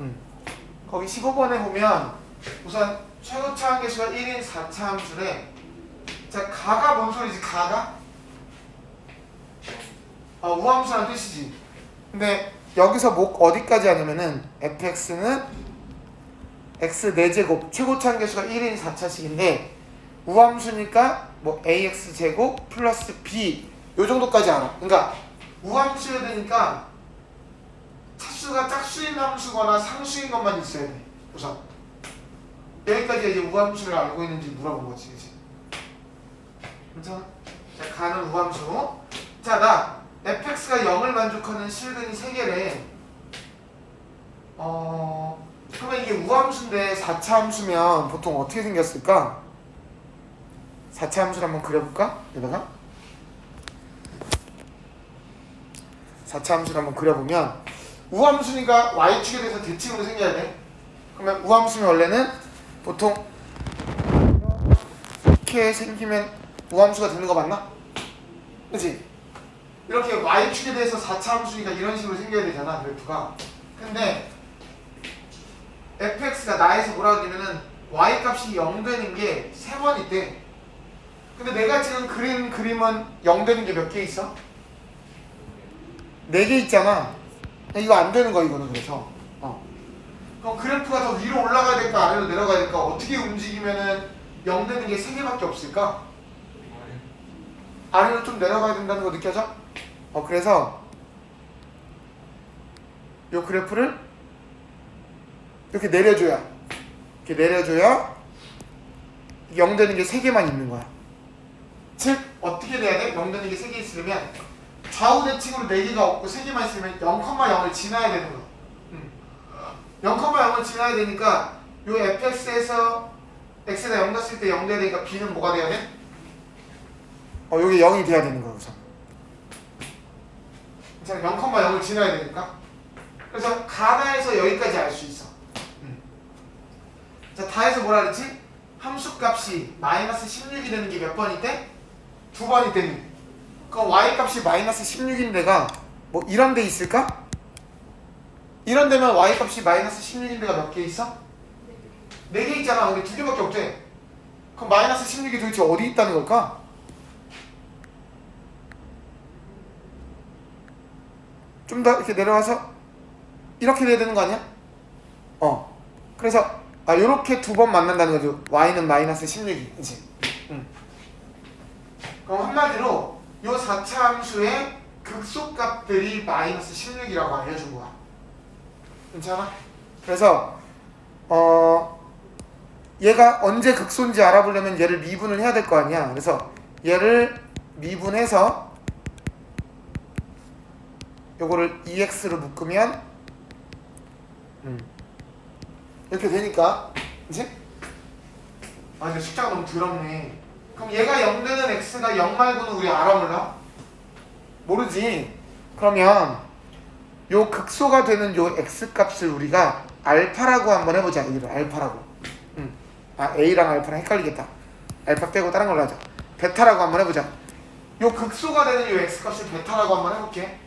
음. 거기 15번에 보면 우선 최고차 함계수가 1인 4차 함수래. 자, 가가 뭔 소리지? 가가? 어, 우함수라는 뜻이지. 근데 여기서 목 어디까지 하냐면은 fx는 x 4제곱 최고차 함계수가 1인 4차식인데 우함수니까 뭐 ax 제곱 플러스 b 요 정도까지 알아. 그러니까 우함수여야 되니까 차수가 짝수인 함수거나 상수인 것만 있어야 돼. 우선 여기까지 이제 우함수를 알고 있는지 물어본 거지, 그지? 괜찮아? 자, 가는 우함수. 자, 나 fx가 0을 만족하는 실근이 3개래. 어, 그러면 이게 우함수인데 4차 함수면 보통 어떻게 생겼을까? 4차 함수를 한번 그려볼까? 여기다가 4차 함수를 한번 그려보면 우함수니까 y축에 대해서 대칭으로 생겨야 돼. 그러면 우함수는 원래는 보통 이렇게 생기면 우함수가 되는 거 맞나? 그치? 이렇게 y축에 대해서 4차 함수니까 이런 식으로 생겨야 되잖아 그래프가. 근데 fx가 나에서 뭐라 그러냐면은 y 값이 0 되는 게 세 번 있대. 근데 내가 지금 그린 그림은 0 되는 게 몇 개 있어? 4개 있잖아. 이거 안 되는 거야 이거는 그래서. 어. 그럼 그래프가 더 위로 올라가야 될까 아래로 내려가야 될까 어떻게 움직이면은 0 되는 게 3개밖에 없을까? 아래로 좀 내려가야 된다는 거 느껴져? 어 그래서 요 그래프를 이렇게 내려줘야 이렇게 내려줘야 0 되는 게 3개만 있는 거야. 즉 어떻게 돼야 돼? 0 되는 게 3개 있으면 좌우 대칭으로 4개가 없고 3개만 있으면 0,0을 지나야 되는. 음. 0,0을 지나야 되니까 요 fx에서 x가 0 됐을 때 0 돼야 되니까 b는 뭐가 돼야 돼? 어 여기 0이 돼야 되는 거야 우선. 자 0,0을 지나야 되니까. 그래서 가나에서 여기까지 알 수 있어. 음. 자 다해서 뭐라 그랬지? 함수 값이 마이너스 16이 되는 게 몇 번이 때? 두 번이 때니. 그럼 y 값이 마이너스 16인 데가 뭐 이런 데 있을까? 이런 데면 y 값이 마이너스 16인 데가 몇 개 있어? 네개 있잖아. 근데 두 개밖에 없대. 그럼 마이너스 16이 도대체 어디 있다는 걸까? 좀 더 이렇게 내려와서 이렇게 돼야 되는 거 아니야? 어. 그래서 아 요렇게 두 번 만난다는 거죠. y는 마이너스 16이. 그치? 응. 그럼 한마디로 요 4차 함수의 극소값들이 마이너스 16이라고 알려준 거야. 괜찮아? 그래서 어 얘가 언제 극소인지 알아보려면 얘를 미분을 해야 될 거 아니야. 그래서 얘를 미분해서 요거를 2x로 묶으면 음. 이렇게 되니까 이제 아 근데 숫자가 너무 더럽네. 그럼 얘가 0 되는 x가 0 말고는 우리 알아 몰라? 모르지. 그러면 요 극소가 되는 요 x 값을 우리가 알파라고 한번 해보자. 이를 알파라고. 음. 아 a랑 알파랑 헷갈리겠다. 알파 빼고 다른 걸로 하자. 베타라고 한번 해보자. 요 극소가 되는 요 x 값을 베타라고 한번 해볼게.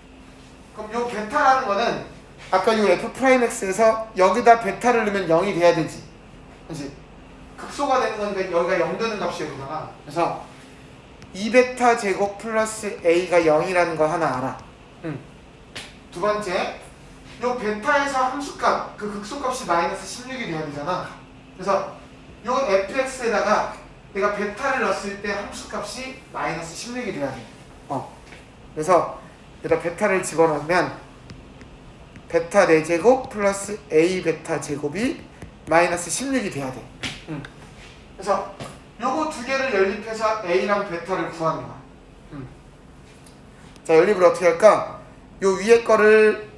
그럼 요 베타라는 거는 아까 요 f 프라임 x에서 여기다 베타를 넣으면 0이 돼야 되지. 그지? 극소가 되는 거니까 여기가 0 되는 값이 여기잖아. 그래서 2베타 제곱 플러스 a가 0이라는 거 하나 알아. 응. 두 번째, 요 베타에서 함수값, 그 극소값이 마이너스 16이 돼야 되잖아. 그래서 요 fx에다가 내가 베타를 넣었을 때 함수값이 마이너스 16이 돼야 돼. 어. 그래서 여기다 베타를 집어넣으면 베타 4제곱 플러스 a 베타 제곱이 마이너스 16이 돼야 돼. 응. 그래서 요거 두 개를 연립해서 a랑 베타를 거야. 응. 자 연립을 어떻게 할까? 요 위에 거를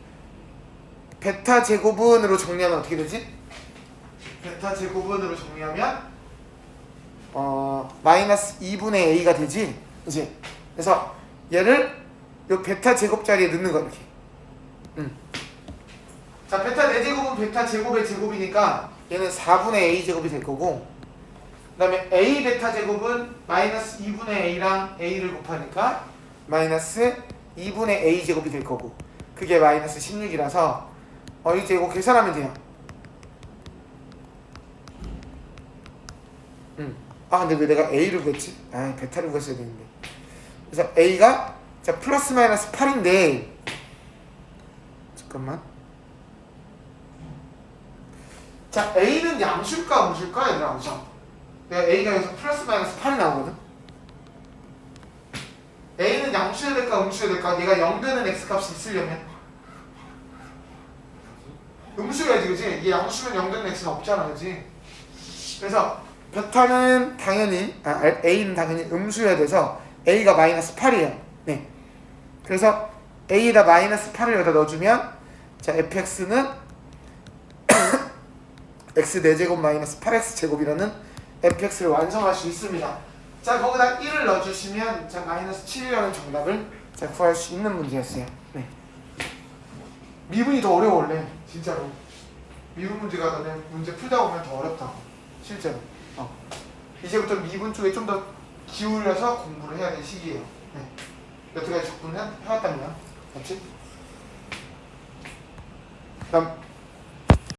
베타 제곱은으로 정리하면 어떻게 되지? 베타 제곱은으로 정리하면 어 마이너스 2분의 a가 되지, 그지? 그래서 얘를 요 베타 제곱 자리에 넣는 거 이렇게. 응. 자 베타 4제곱은 베타 제곱의 제곱이니까 얘는 4분의 a 제곱이 될 거고 그 다음에 a 베타 제곱은 마이너스 2분의 a랑 a를 곱하니까 마이너스 2분의 a 제곱이 될 거고 그게 마이너스 16이라서 어 이제 이거 계산하면 돼요. 음. 아 근데 왜 내가 A를 구했지? 아 베타를 구했어야 되는데. 그래서 A가 자 플러스 마이너스 8인데 잠깐만. 자 A는 양수일까 음수일까 얘들아 그죠? 내가 A가 여기서 플러스 마이너스 8이 나오거든. A는 양수여야 될까 음수여야 될까? 얘가 0 되는 x 값이 있으려면 음수여야지 그지? 얘 양수면 0 되는 x는 없잖아 그지? 그래서 베타는 당연히 아, A는 당연히 음수여야 돼서 A가 마이너스 8이에요 네 그래서 A에다 마이너스 8을 여기다 넣어주면 자 fx는 x 4제곱 마이너스 8x 제곱이라는 fx를 완성할 수 있습니다 자 거기다 1을 넣어주시면 자 마이너스 7이라는 정답을 자 구할 수 있는 문제였어요 네. 미분이 더 어려워 원래 진짜로 미분 문제가 더 내- 문제 풀다 보면 더 어렵다고 실제로 어. 이제부터 미분 쪽에 좀 더 기울여서 공부를 해야 될 시기예요 네. 여태까지 접근해 해왔다면 맞지? 그다음